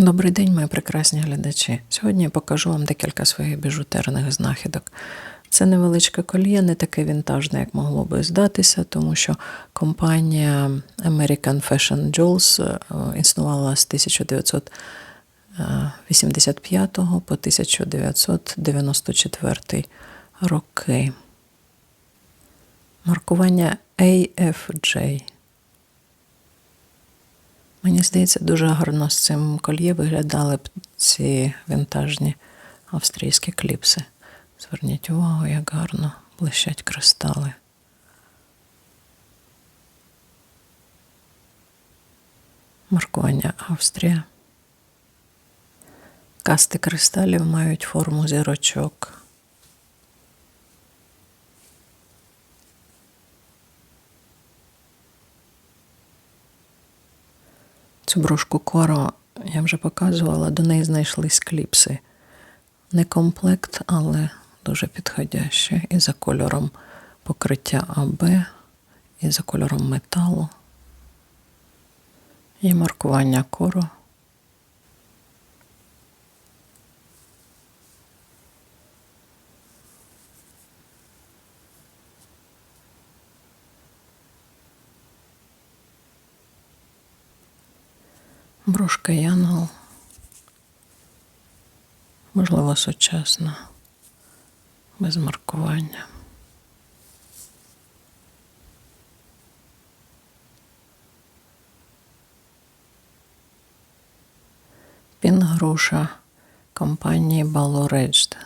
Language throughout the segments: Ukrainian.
Добрий день, мої прекрасні глядачі. Сьогодні я покажу вам декілька своїх біжутерних знахідок. Це невеличке коліє, не таке вінтажне, як могло би здатися, тому що компанія American Fashion Jewels е, існувала з 1985 по 1994 роки. Маркування AFJ. Мені здається, дуже гарно з цим кольє виглядали б ці вінтажні австрійські кліпси. Зверніть увагу, як гарно блищать кристали. Маркування Австрія. Касти кристалів мають форму зірочок. Цю брошку коро я вже показувала, до неї знайшлись кліпси. Не комплект, але дуже підходяще. І за кольором покриття АБ, і за кольором металу. І маркування коро. Брошка Янгол. Можливо, сучасна, без маркування. Пінгруша компанії Balorejd.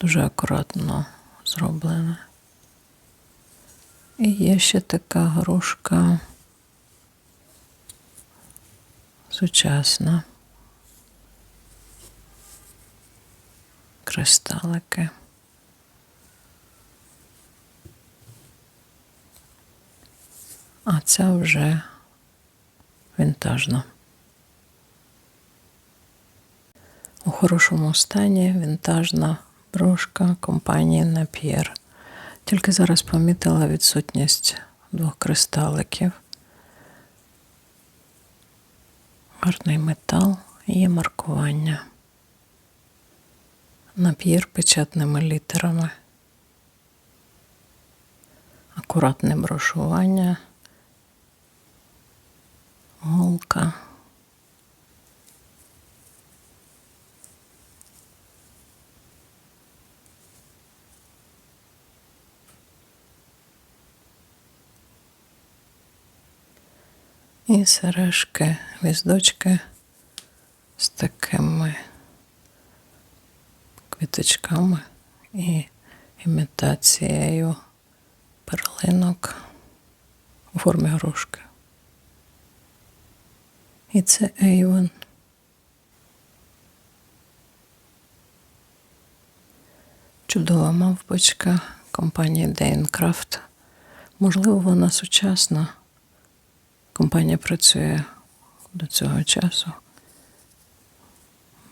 Дуже акуратно зроблена. І є ще така грушка сучасна. Кристалики. А ця вже вінтажна. У хорошому стані вінтажна брошка компанії Napier. Тільки зараз помітила відсутність двох кристаликів. Гарний метал, є маркування. Нап'єр печатними літерами. Акуратне брошування. Голка. І сережки, віздочки з такими квіточками і імітацією перлинок у формі грушки. І це Avon. Чудова мавпочка компанії Дейнкрафт. Можливо, вона сучасна. Компанія працює до цього часу.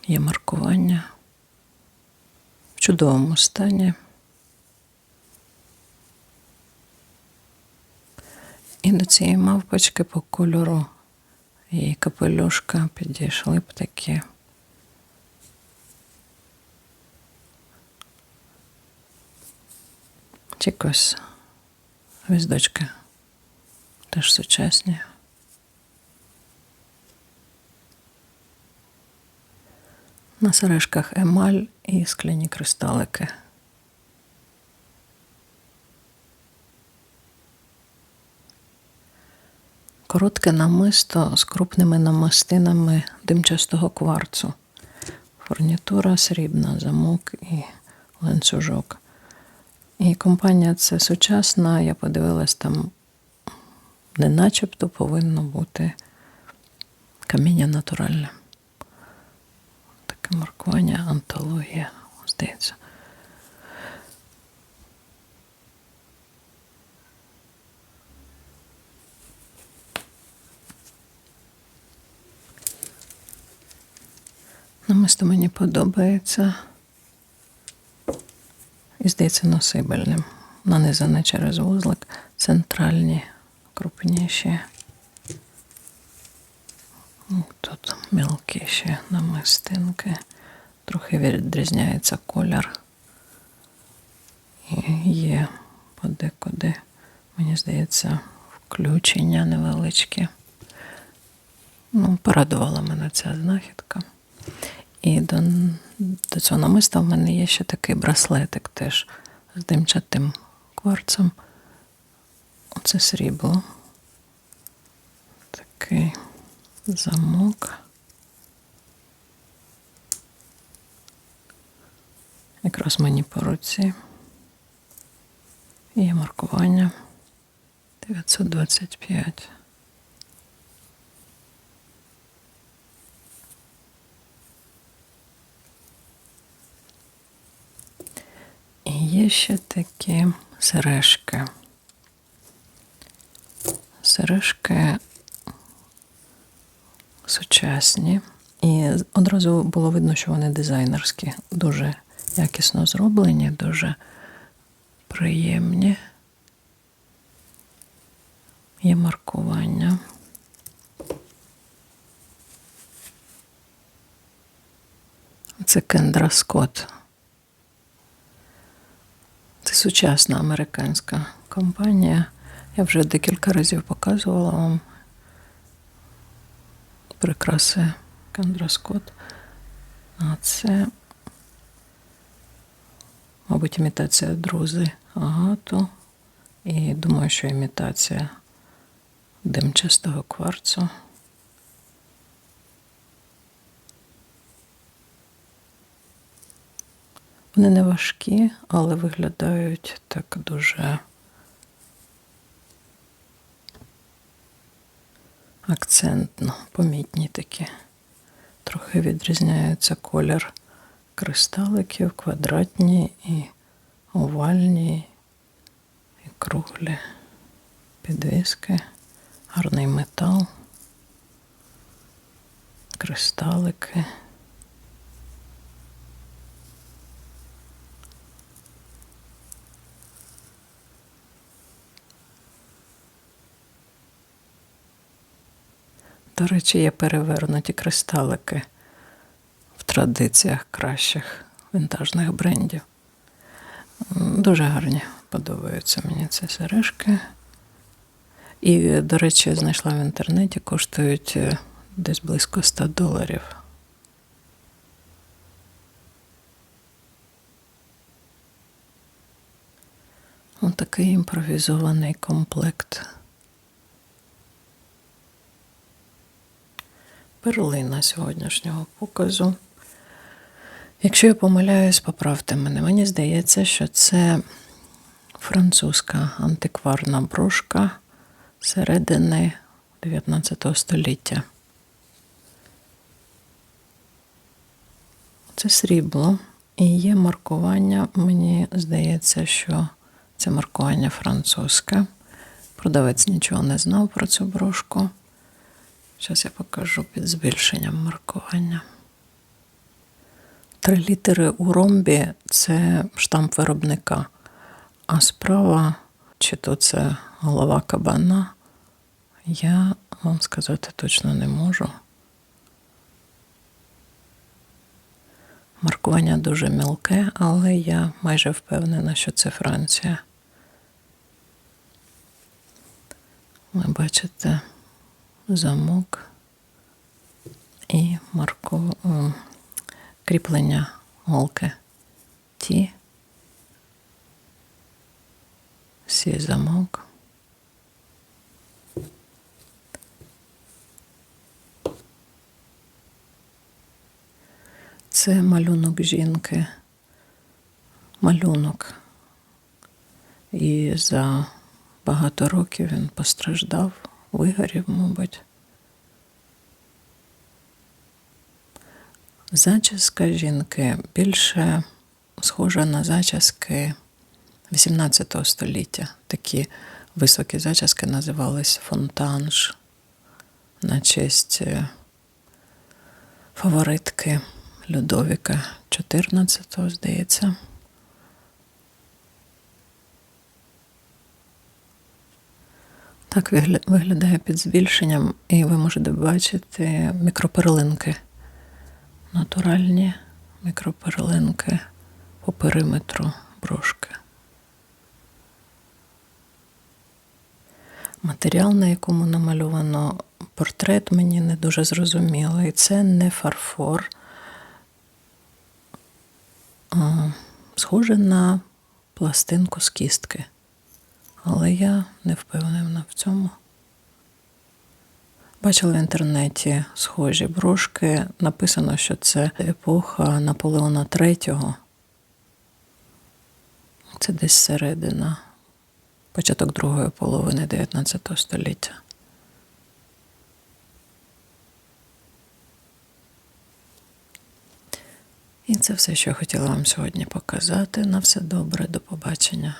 Є маркування в чудовому стані. І до цієї мавпочки по кольору її капелюшка підійшли б такі. Чікось гвіздочки теж сучасні. На сережках емаль і скляні кристалики. Коротке намисто з крупними намистинами димчастого кварцу. Фурнітура срібна, замок і ланцюжок. І компанія це сучасна, я подивилась там, не начебто повинно бути каміння натуральне. Маркування, антологія, здається. Намисто мені подобається. І здається носибельним. Нанизане через вузлик, центральні, крупніші. Мілкіші намистинки. Трохи відрізняється колір. І є подекуди, мені здається, включення невеличкі. Ну, порадувала мене ця знахідка. І до, до цього намиста в мене є ще такий браслетик теж з димчатим кварцем. Оце срібло. Такий замок. Якраз мені по руці. Є маркування 925. І є ще такі сережки. Сережки сучасні. І одразу було видно, що вони дизайнерські, дуже якісно зроблені, дуже приємні. Є маркування. Це Кендра Скотт. Це сучасна американська компанія. Я вже декілька разів показувала вам прикраси Кендра Скотт. А це, мабуть, імітація друзи агату. І думаю, що імітація димчастого кварцу. Вони не важкі, але виглядають так дуже акцентно, помітні такі. Трохи відрізняється колір кристаликів, квадратні і овальні, і круглі підвіски, гарний метал, кристалики. До речі, є перевернуті кристалики традиціях кращих вінтажних брендів. Дуже гарні подобаються мені ці сережки. І, до речі, знайшла в інтернеті, коштують е, десь близько 100 доларів. Отакий імпровізований комплект. перлина сьогоднішнього показу. Якщо я помиляюсь, поправте мене. Мені здається, що це французька антикварна брошка середини 19 століття. Це срібло. І є маркування, мені здається, що це маркування французьке. Продавець нічого не знав про цю брошку. Зараз я покажу під збільшенням маркування. Три літери у ромбі це штамп виробника, а справа, чи то це голова кабана, я вам сказати точно не можу. Маркування дуже мілке, але я майже впевнена, що це Франція. Ви бачите замок і марко, о, кріплення голки Ті. Сі замок. Це малюнок жінки. Малюнок. І за багато років він постраждав, вигорів, мабуть. Зачіска жінки більше схожа на зачіски XVIII століття. Такі високі зачіски називались фонтанж на честь е, фаворитки Людовіка XIV, здається. Так виглядає під збільшенням, і ви можете бачити мікроперлинки. Натуральні мікроперлинки по периметру брошки. Матеріал, на якому намальовано портрет, мені не дуже зрозумілий. Це не фарфор. Схоже на пластинку з кістки. Але я не впевнена в цьому. Бачила в інтернеті схожі брошки. Написано, що це епоха Наполеона III. Це десь середина, початок другої половини 19 століття. І це все, що я хотіла вам сьогодні показати. На все добре, до побачення.